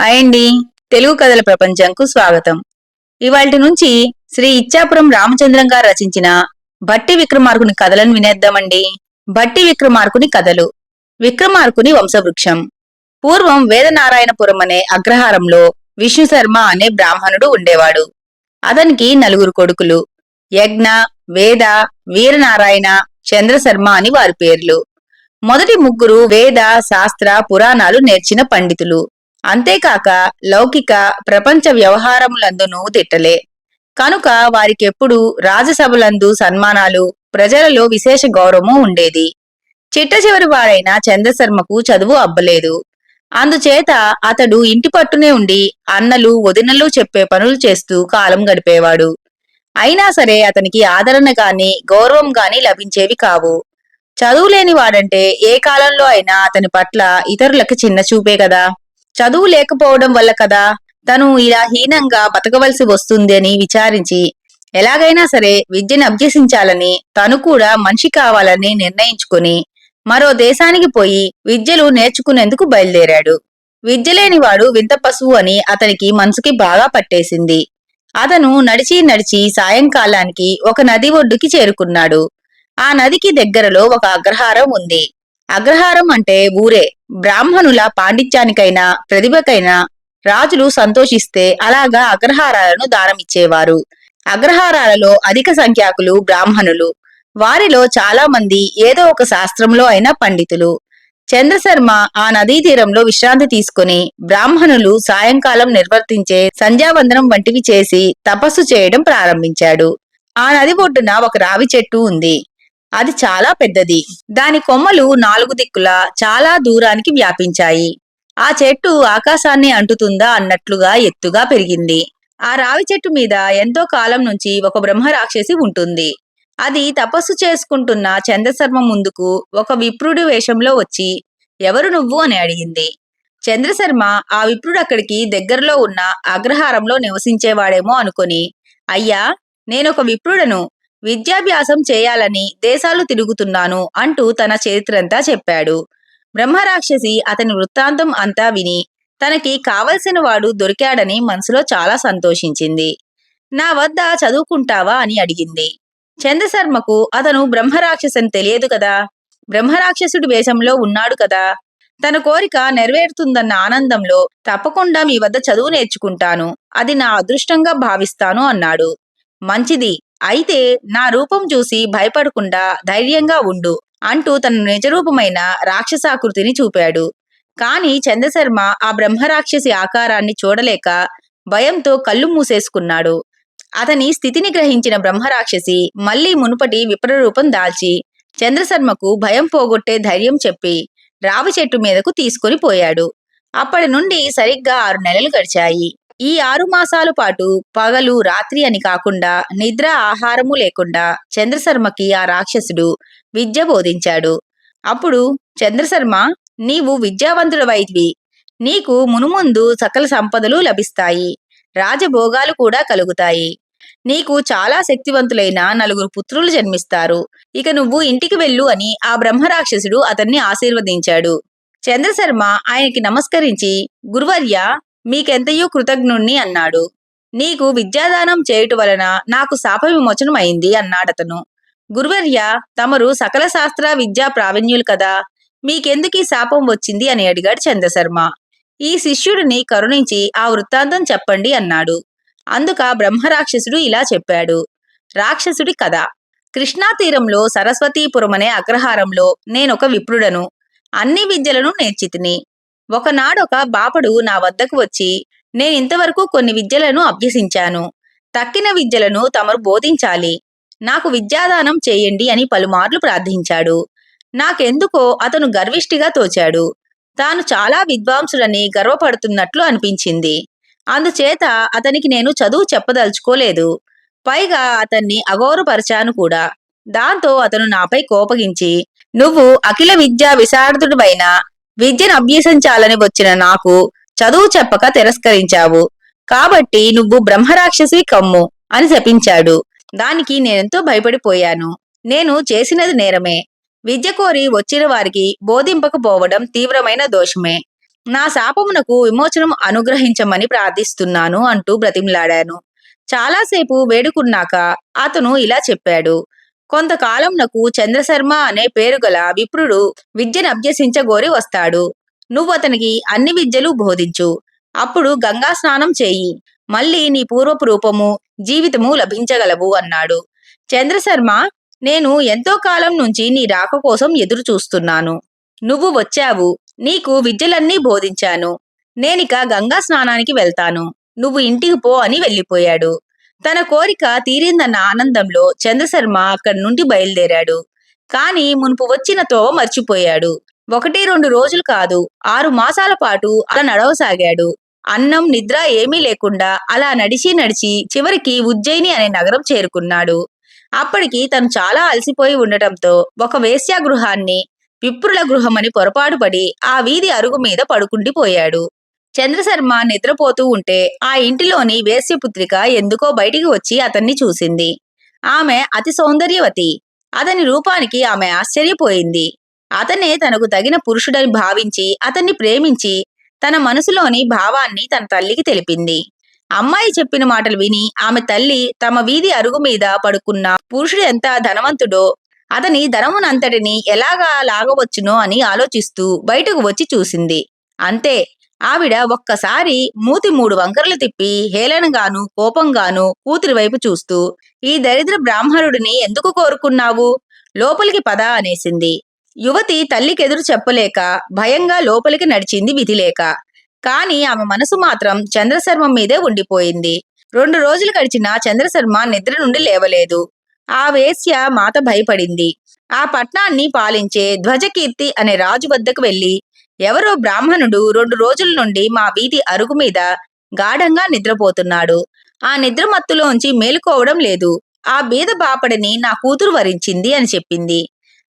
Hi అండి. తెలుగు కథల ప్రపంచంకు స్వాగతం. ఇవాటి నుంచి శ్రీ ఇచ్చాపురం రామచంద్రం గారు రచించిన భట్టి విక్రమార్కుని కథలను వినేద్దామండి. భట్టి విక్రమార్కుని కథలు. విక్రమార్కుని వంశవృక్షం. పూర్వం వేదనారాయణపురం అనే అగ్రహారంలో విష్ణు శర్మ అనే బ్రాహ్మణుడు ఉండేవాడు. అతనికి నలుగురు కొడుకులు. యజ్ఞ వేద వీరనారాయణ చంద్రశర్మ అని వారి పేర్లు. మొదటి ముగ్గురు వేద శాస్త్ర పురాణాలు నేర్చిన పండితులు. అంతేకాక లౌకిక ప్రపంచ వ్యవహారములందునూ తిట్టలే. కనుక వారికెప్పుడు రాజసభలందు సన్మానాలు ప్రజలలో విశేష గౌరవము ఉండేది. చిట్ట చివరి వారైన చంద్రశర్మకు చదువు అబ్బలేదు. అందుచేత అతడు ఇంటి పట్టునే ఉండి అన్నలు వదినలు చెప్పే పనులు చేస్తూ కాలం గడిపేవాడు. అయినా సరే అతనికి ఆదరణ గాని గౌరవం గాని లభించేవి కావు. చదువులేని వాడంటే ఏ కాలంలో అయినా అతని పట్ల ఇతరులకు చిన్న చూపే కదా. చదువు లేకపోవడం వల్ల కదా తను ఇలా హీనంగా బతకవలసి వస్తుంది అని విచారించి ఎలాగైనా సరే విద్యను అభ్యసించాలని తను కూడా మనిషి కావాలని నిర్ణయించుకుని మరో దేశానికి పోయి విద్యలు నేర్చుకునేందుకు బయలుదేరాడు. విద్య లేనివాడు వింత పశువు అని అతనికి మనసుకి బాగా పట్టేసింది. అతను నడిచి నడిచి సాయంకాలానికి ఒక నది ఒడ్డుకి చేరుకున్నాడు. ఆ నదికి దగ్గరలో ఒక అగ్రహారం ఉంది. అగ్రహారం అంటే ఊరే. బ్రాహ్మణుల పాండిత్యానికైనా ప్రతిభకైనా రాజులు సంతోషిస్తే అలాగా అగ్రహారాలను దానమిచ్చేవారు అగ్రహారాలలో అధిక సంఖ్యాకులు బ్రాహ్మణులు. వారిలో చాలా మంది ఏదో ఒక శాస్త్రంలో అయిన పండితులు. చంద్రశర్మ ఆ నదీ తీరంలో విశ్రాంతి తీసుకుని బ్రాహ్మణులు సాయంకాలం నిర్వర్తించే సంధ్యావందనం వంటివి చేసి తపస్సు చేయడం ప్రారంభించాడు. ఆ నది ఒడ్డున ఒక రావి చెట్టు ఉంది. అది చాలా పెద్దది. దాని కొమ్మలు నాలుగు దిక్కులా చాలా దూరానికి వ్యాపించాయి. ఆ చెట్టు ఆకాశాన్ని అంటుతుందా అన్నట్లుగా ఎత్తుగా పెరిగింది. ఆ రావి చెట్టు మీద ఎంతో కాలం నుంచి ఒక బ్రహ్మ రాక్షసి ఉంటుంది. అది తపస్సు చేసుకుంటున్న చంద్రశర్మ ముందుకు ఒక విప్రుడి వేషంలో వచ్చి ఎవరు నువ్వు? అని అడిగింది. చంద్రశర్మ ఆ విప్రుడు అక్కడికి దగ్గరలో ఉన్న అగ్రహారంలో నివసించేవాడేమో అనుకొని అయ్యా నేనొక విప్రుడను. విద్యాభ్యాసం చేయాలని దేశాలు తిరుగుతున్నాను అంటూ తన చరిత్రంతా చెప్పాడు. బ్రహ్మరాక్షసి అతని వృత్తాంతం అంతా విని తనకి కావలసిన వాడు దొరికాడని మనసులో చాలా సంతోషించింది. నా వద్ద చదువుకుంటావా అని అడిగింది. చంద్రశర్మకు అతను బ్రహ్మరాక్షసని తెలియదు కదా? బ్రహ్మరాక్షసుడి వేషంలో ఉన్నాడు కదా? తన కోరిక నెరవేరుతుందన్న ఆనందంలో తప్పకుండా మీ వద్ద చదువు నేర్చుకుంటాను. అది నా అదృష్టంగా భావిస్తాను అన్నాడు. మంచిది. అయితే నా రూపం చూసి భయపడకుండా ధైర్యంగా ఉండు అంటూ తన నిజరూపమైన రాక్షసాకృతిని చూపాడు. కాని చంద్రశర్మ ఆ బ్రహ్మరాక్షసి ఆకారాన్ని చూడలేక భయంతో కళ్ళు మూసేసుకున్నాడు. అతని స్థితిని గ్రహించిన బ్రహ్మరాక్షసి మళ్ళీ మునుపటి విప్రరూపం దాల్చి చంద్రశర్మకు భయం పోగొట్టే ధైర్యం చెప్పి రావి చెట్టు మీదకు తీసుకొని పోయాడు. అప్పటి నుండి సరిగ్గా ఆరు నెలలు గడిచాయి. ఈ ఆరు మాసాల పాటు పగలు రాత్రి అని కాకుండా నిద్ర ఆహారము లేకుండా చంద్రశర్మకి ఆ రాక్షసుడు విద్య బోధించాడు. అప్పుడు చంద్రశర్మ నీవు విద్యావంతుడవైవి నీకు మునుముందు సకల సంపదలు లభిస్తాయి. రాజభోగాలు కూడా కలుగుతాయి. నీకు చాలా శక్తివంతులైన నలుగురు పుత్రులు జన్మిస్తారు. ఇక నువ్వు ఇంటికి వెళ్ళు అని ఆ బ్రహ్మరాక్షసుడు అతన్ని ఆశీర్వదించాడు. చంద్రశర్మ ఆయనకి నమస్కరించి గురువర్య మీకెంతయూ కృతజ్ఞుణ్ణి అన్నాడు. నీకు విద్యాదానం చేయుట వలన నాకు శాప విమోచనం అయింది అన్నాడతను. గురువర్య తమరు సకల శాస్త్ర విద్యా ప్రావీణ్యులు కదా మీకెందుకీ శాపం వచ్చింది? అని అడిగాడు చంద్రశర్మ. ఈ శిష్యుడిని కరుణించి ఆ వృత్తాంతం చెప్పండి అన్నాడు. అందుక బ్రహ్మరాక్షసుడు ఇలా చెప్పాడు. రాక్షసుడి కథ. కృష్ణా తీరంలో సరస్వతీపురం అనే అగ్రహారంలో నేనొక విప్రుడను. అన్ని విద్యలను నేర్చితిని. ఒకనాడొక బాపడు నా వద్దకు వచ్చి నేను ఇంతవరకు కొన్ని విద్యలను అభ్యసించాను. తక్కిన విద్యలను తమరు బోధించాలి. నాకు విద్యాదానం చేయండి అని పలుమార్లు ప్రార్థించాడు. నాకెందుకో అతను గర్విష్టిగా తోచాడు. తాను చాలా విద్వాంసుడని గర్వపడుతున్నట్లు అనిపించింది. అందుచేత అతనికి నేను చదువు చెప్పదలుచుకోలేదు. పైగా అతన్ని అగౌరపరిచాను కూడా. దాంతో అతను నాపై కోపగించి నువ్వు అఖిల విద్యా విశారదుడివైన విద్యను అభ్యసించాలని వచ్చిన నాకు చదువు చెప్పక తిరస్కరించావు. కాబట్టి నువ్వు బ్రహ్మరాక్షసి కమ్ము అని శపించాడు. దానికి నేనెంతో భయపడిపోయాను. నేను చేసినది నేరమే. విద్య కోరి వచ్చిన వారికి బోధింపకపోవడం తీవ్రమైన దోషమే. నా శాపమునకు విమోచనం అనుగ్రహించమని ప్రార్థిస్తున్నాను అంటూ బ్రతిమలాడాను. చాలాసేపు వేడుకున్నాక అతను ఇలా చెప్పాడు. కొంతకాలంనకు చంద్రశర్మ అనే పేరు గల విప్రుడు విద్యను అభ్యసించగోరి వస్తాడు. నువ్వు అతనికి అన్ని విద్యలు బోధించు. అప్పుడు గంగా స్నానం చేయి. మళ్ళీ నీ పూర్వపు రూపము జీవితము లభించగలవు అన్నాడు. చంద్రశర్మ నేను ఎంతో కాలం నుంచి నీ రాక కోసం ఎదురు చూస్తున్నాను నువ్వు వచ్చావు. నీకు విద్యలన్నీ బోధించాను. నేనిక గంగా స్నానానికి వెళ్తాను. నువ్వు ఇంటికి పో అని వెళ్ళిపోయాడు. తన కోరిక తీరిందన్న ఆనందంలో చంద్రశర్మ అక్కడి నుండి బయలుదేరాడు. కాని మునుపు వచ్చిన తోవ మర్చిపోయాడు. ఒకటి రెండు రోజులు కాదు ఆరు మాసాల పాటు అలా నడవసాగాడు. అన్నం నిద్ర ఏమీ లేకుండా అలా నడిచి నడిచి చివరికి ఉజ్జయిని అనే నగరం చేరుకున్నాడు. అప్పటికి తను చాలా అలసిపోయి ఉండటంతో ఒక వేశ్యాగృహాన్ని విప్రుల గృహమని పొరపాటు పడి ఆ వీధి అరుగు మీద పడుకుండిపోయాడు. చంద్రశర్మ నిద్రపోతూ ఉంటే ఆ ఇంటిలోని వేశ్యపుత్రిక ఎందుకో బయటికి వచ్చి అతన్ని చూసింది. ఆమె అతి సౌందర్యవతి. అతని రూపానికి ఆమె ఆశ్చర్యపోయింది. అతనే తనకు తగిన పురుషుడని భావించి అతన్ని ప్రేమించి తన మనసులోని భావాన్ని తన తల్లికి తెలిపింది. అమ్మాయి చెప్పిన మాటలు విని ఆమె తల్లి తమ వీధి అరుగు మీద పడుకున్న పురుషుడు ఎంత ధనవంతుడో అతని ధనమునంతటిని ఎలాగా లాగవచ్చునో అని ఆలోచిస్తూ బయటకు వచ్చి చూసింది. అంతే ఆవిడ ఒక్కసారి మూతి మూడు వంకరలు తిప్పి హేళనగాను కోపంగాను కూతురి వైపు చూస్తూ ఈ దరిద్ర బ్రాహ్మణుడిని ఎందుకు కోరుకున్నావు? లోపలికి పద అనేసింది. యువతి తల్లికెదురు చెప్పలేక భయంగా లోపలికి నడిచింది విధిలేక కాని ఆమె మనసు మాత్రం చంద్రశర్మ మీదే ఉండిపోయింది. రెండు రోజులు గడిచినా చంద్రశర్మ నిద్ర నుండి లేవలేదు. ఆ వేశ్య మాత భయపడింది. ఆ పట్నాన్ని పాలించే ధ్వజకీర్తి అనే రాజు వద్దకు వెళ్ళి ఎవరో బ్రాహ్మణుడు రెండు రోజుల నుండి మా వీధి అరుగు మీద గాఢంగా నిద్రపోతున్నాడు. ఆ నిద్రమత్తులోంచి మేలుకోవడం లేదు. ఆ బీద బాపడిని నా కూతురు వరించింది అని చెప్పింది.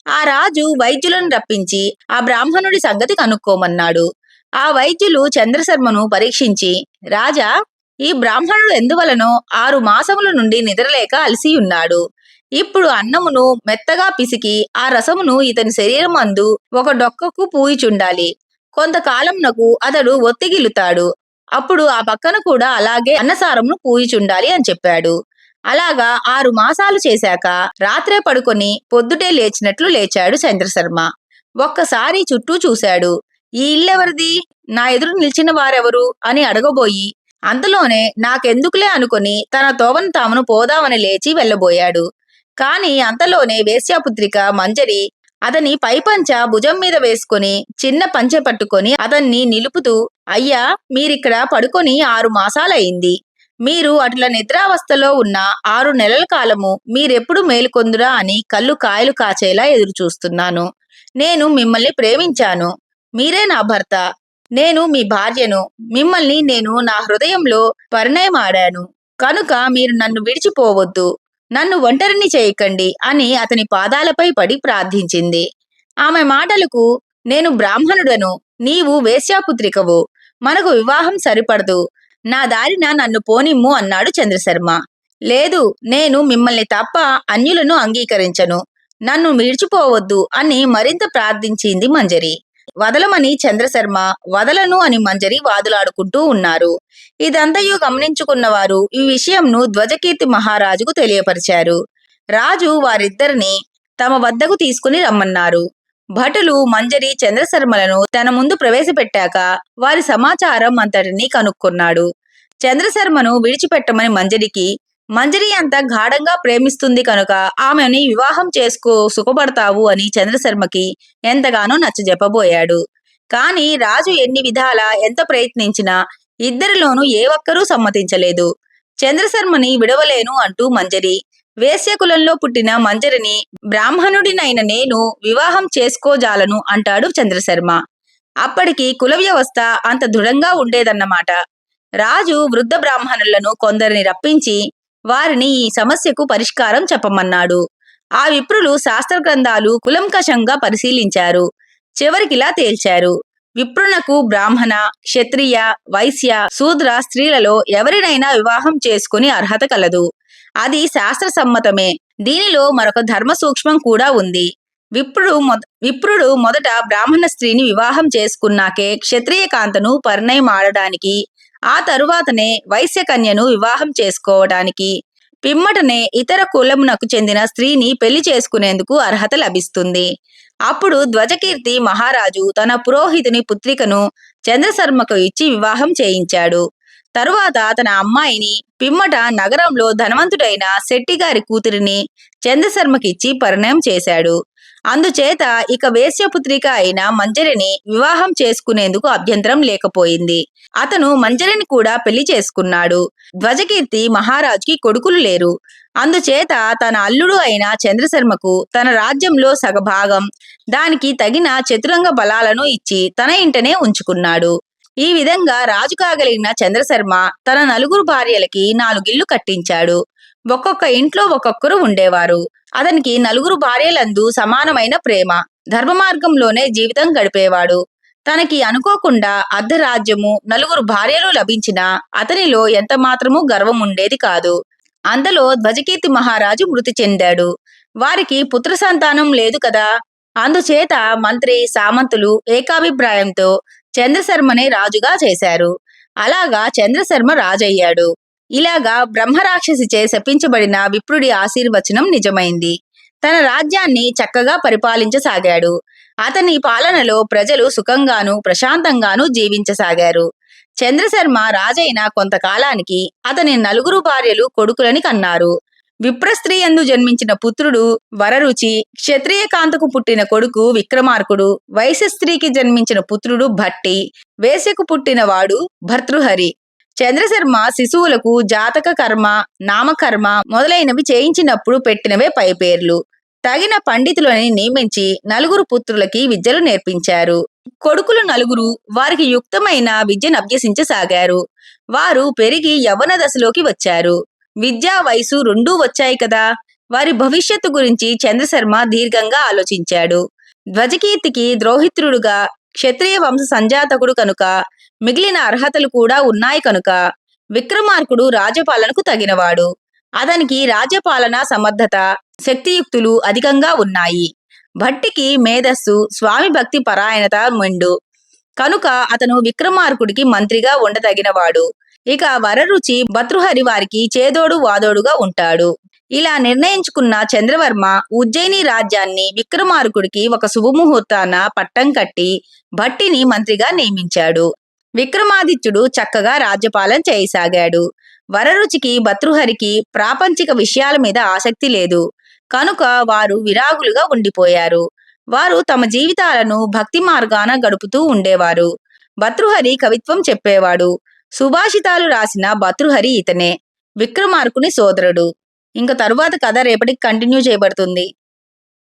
ఆ రాజు వైద్యులను రప్పించి ఆ బ్రాహ్మణుడి సంగతి కనుక్కోమన్నాడు. ఆ వైద్యులు చంద్రశర్మను పరీక్షించి రాజా ఈ బ్రాహ్మణుడు ఎందువలనో ఆరు మాసముల నుండి నిద్రలేక అలసి ఉన్నాడు ఇప్పుడు అన్నమును మెత్తగా పిసికి ఆ రసమును ఇతని శరీరం అందు ఒక డొక్కకు పూయిచుండాలి. కొంతకాలంనకు అతడు ఒత్తిగిలుతాడు అప్పుడు ఆ పక్కన కూడా అలాగే అన్నసారమును పూయిచుండాలి అని చెప్పాడు. అలాగా ఆరు మాసాలు చేశాక రాత్రే పడుకొని పొద్దుటే లేచినట్లు లేచాడు చంద్రశర్మ. ఒక్కసారి చుట్టూ చూశాడు. ఈ ఇల్లెవరిది? నా ఎదురు నిలిచిన వారెవరు? అని అడగబోయి అంతలోనే నాకెందుకులే అనుకొని తన తోవను తామును పోదామని లేచి వెళ్ళబోయాడు. కాని అంతలోనే వేశ్యాపుత్రిక మంజరి అతని పైపంచ భుజం మీద వేసుకొని చిన్న పంచె పట్టుకొని అతన్ని నిలుపుతూ అయ్యా మీరిక్కడ పడుకొని ఆరు మాసాలయ్యింది మీరు అట్లా నిద్రావస్థలో ఉన్న ఆరు నెలల కాలము మీరెప్పుడు మేలుకొందురా అని కళ్ళు కాయలు కాచేలా ఎదురుచూస్తున్నాను. నేను మిమ్మల్ని ప్రేమించాను. మీరే నా భర్త. నేను మీ భార్యను. మిమ్మల్ని నేను నా హృదయంలో పరిణయమాడాను. కనుక మీరు నన్ను విడిచిపోవద్దు. నన్ను ఒంటరిని చేయకండి అని అతని పాదాలపై పడి ప్రార్థించింది. ఆమె మాటలకు నేను బ్రాహ్మణుడను నీవు వేశ్యాపుత్రికవు మనకు వివాహం సరిపడదు నా దారిన నన్ను పోనిమ్ము అన్నాడు చంద్రశర్మ. లేదు నేను మిమ్మల్ని తప్ప అన్యులను అంగీకరించను నన్ను మిడిచిపోవద్దు అని మరింత ప్రార్థించింది మంజరి. వదలమని చంద్రశర్మ వదలను అని మంజరి వాదులాడుకుంటూ ఉన్నారు. ఇదంతయు గమనించుకున్న వారు ఈ విషయంను ధ్వజకీర్తి మహారాజుకు తెలియపరిచారు. రాజు వారిద్దరిని తమ వద్దకు తీసుకుని రమ్మన్నారు. భటులు మంజరి చంద్రశర్మలను తన ముందు ప్రవేశపెట్టాక వారి సమాచారం అంతటినీ కనుక్కున్నాడు. చంద్రశర్మను విడిచిపెట్టమని మంజరికి మంజరి అంత గాఢంగా ప్రేమిస్తుంది కనుక ఆమెని వివాహం చేసుకో సుఖపడతావు అని చంద్రశర్మకి ఎంతగానో నచ్చజెప్పబోయాడు. కాని రాజు ఎన్ని విధాలా ఎంత ప్రయత్నించినా ఇద్దరిలోనూ ఏ ఒక్కరూ సమ్మతించలేదు. చంద్రశర్మని విడవలేను అంటూ మంజరి వేశ్యకులంలో పుట్టిన మంజరిని బ్రాహ్మణుడినైన నేను వివాహం చేసుకోజాలను అంటాడు చంద్రశర్మ. అప్పటికి కుల వ్యవస్థ అంత దృఢంగా ఉండేదన్నమాట. రాజు వృద్ధ బ్రాహ్మణులను కొందరిని రప్పించి వారిని ఈ సమస్యకు పరిష్కారం చెప్పమన్నాడు. ఆ విప్రులు శాస్త్ర గ్రంథాలు కులంకషంగా పరిశీలించారు. చివరికిలా తేల్చారు. విప్రునకు బ్రాహ్మణ క్షత్రియ వైశ్య శూద్ర స్త్రీలలో ఎవరినైనా వివాహం చేసుకుని అర్హత కలదు. అది శాస్త్ర సమ్మతమే. దీనిలో మరొక ధర్మ సూక్ష్మం కూడా ఉంది. విప్రుడు విప్రుడు మొదట బ్రాహ్మణ స్త్రీని వివాహం చేసుకున్నాకే క్షత్రియ కాంతను పరిణయం ఆడడానికి ఆ తరువాతనే వైశ్య కన్యను వివాహం చేసుకోవడానికి పిమ్మటనే ఇతర కులమునకు చెందిన స్త్రీని పెళ్ళి చేసుకునేందుకు అర్హత లభిస్తుంది. అప్పుడు ధ్వజకీర్తి మహారాజు తన పురోహితుని పుత్రికను చంద్రశర్మకు ఇచ్చి వివాహం చేయించాడు. తరువాత తన అమ్మాయిని పిమ్మట నగరంలో ధనవంతుడైన శెట్టిగారి కూతురిని చంద్రశర్మకిచ్చి పరిణయం చేశాడు. అందుచేత ఇక వేశ్యపుత్రిక అయిన మంజరిని వివాహం చేసుకునేందుకు అభ్యంతరం లేకపోయింది. అతను మంజరిని కూడా పెళ్ళి చేసుకున్నాడు. ధ్వజకీర్తి మహారాజుకి కొడుకులు లేరు. అందుచేత తన అల్లుడు అయిన చంద్రశర్మకు తన రాజ్యంలో సగభాగం దానికి తగిన చతురంగ బలాలను ఇచ్చి తన ఇంటనే ఉంచుకున్నాడు. ఈ విధంగా రాజు కాగలిగిన చంద్రశర్మ తన నలుగురు భార్యలకి నాలుగిళ్ళు కట్టించాడు. ఒక్కొక్క ఇంట్లో ఒక్కొక్కరు ఉండేవారు. అతనికి నలుగురు భార్యలందు సమానమైన ప్రేమ. ధర్మ మార్గంలోనే జీవితం గడిపేవాడు. తనకి అనుకోకుండా అర్ధరాజ్యము నలుగురు భార్యలు లభించినా అతనిలో ఎంత మాత్రమూ గర్వం ఉండేది కాదు. అందులో ధ్వజకీర్తి మహారాజు మృతి చెందాడు. వారికి పుత్ర సంతానం లేదు కదా! అందుచేత మంత్రి సామంతులు ఏకాభిప్రాయంతో చంద్రశర్మనే రాజుగా చేశారు. అలాగా చంద్రశర్మ రాజయ్యాడు. ఇలాగా బ్రహ్మరాక్షసి చే శపించబడిన విప్రుడి ఆశీర్వచనం నిజమైంది. తన రాజ్యాన్ని చక్కగా పరిపాలించసాగాడు. అతని పాలనలో ప్రజలు సుఖంగాను ప్రశాంతంగాను జీవించసాగారు. చంద్రశర్మ రాజైన కొంతకాలానికి అతని నలుగురు భార్యలు కొడుకులని కన్నారు. విప్రస్త్రీ ఎందు జన్మించిన పుత్రుడు వరరుచి క్షత్రియ కాంతకు పుట్టిన కొడుకు విక్రమార్కుడు వైశ్య స్త్రీకి జన్మించిన పుత్రుడు భట్టి వేశ్యకు పుట్టిన వాడు భర్తృహరి. చంద్రశర్మ శిశువులకు జాతక కర్మ నామకర్మ మొదలైనవి చేయించినప్పుడు పెట్టినవే పై పేర్లు తగిన పండితులని నియమించి నలుగురు పుత్రులకి విద్యలు నేర్పించారు. కొడుకులు నలుగురు వారికి యుక్తమైన విద్యను అభ్యసించసాగారు. వారు పెరిగి యవ్వన దశలోకి వచ్చారు. విద్యా వయసు రెండూ వచ్చాయి కదా! వారి భవిష్యత్తు గురించి చంద్రశర్మ దీర్ఘంగా ఆలోచించాడు. ధ్వజకీర్తికి ద్రోహిత్రుడుగా క్షత్రియ వంశ సంజాతకుడు కనుక మిగిలిన అర్హతలు కూడా ఉన్నాయి కనుక విక్రమార్కుడు రాజపాలనకు తగినవాడు. అతనికి రాజ్యపాలన సమర్థత శక్తియుక్తులు అధికంగా ఉన్నాయి. భట్టికి మేధస్సు స్వామి భక్తి పరాయణత మెండు. కనుక అతను విక్రమార్కుడికి మంత్రిగా ఉండదగినవాడు. ఇక వరరుచి భతృహరి వారికి చేదోడు వాదోడుగా ఉంటాడు. ఇలా నిర్ణయించుకున్న చంద్రవర్మ ఉజ్జయిని రాజ్యాన్ని విక్రమార్కుడికి ఒక శుభముహూర్తాన పట్టం కట్టి భట్టిని మంత్రిగా నియమించాడు. విక్రమాదిత్యుడు చక్కగా రాజ్యపాలన చేయసాగాడు. వరరుచికి భతృహరికి ప్రాపంచిక విషయాల మీద ఆసక్తి లేదు. కనుక వారు విరాగులుగా ఉండిపోయారు. వారు తమ జీవితాలను భక్తి మార్గాన గడుపుతూ ఉండేవారు. భతృహరి కవిత్వం చెప్పేవాడు. సుభాషితాలు రాసిన భతృహరి ఇతనే. విక్రమార్కుని సోదరుడు. ఇంకా తరువాత కథ రేపటికి కంటిన్యూ చేయబడుతుంది.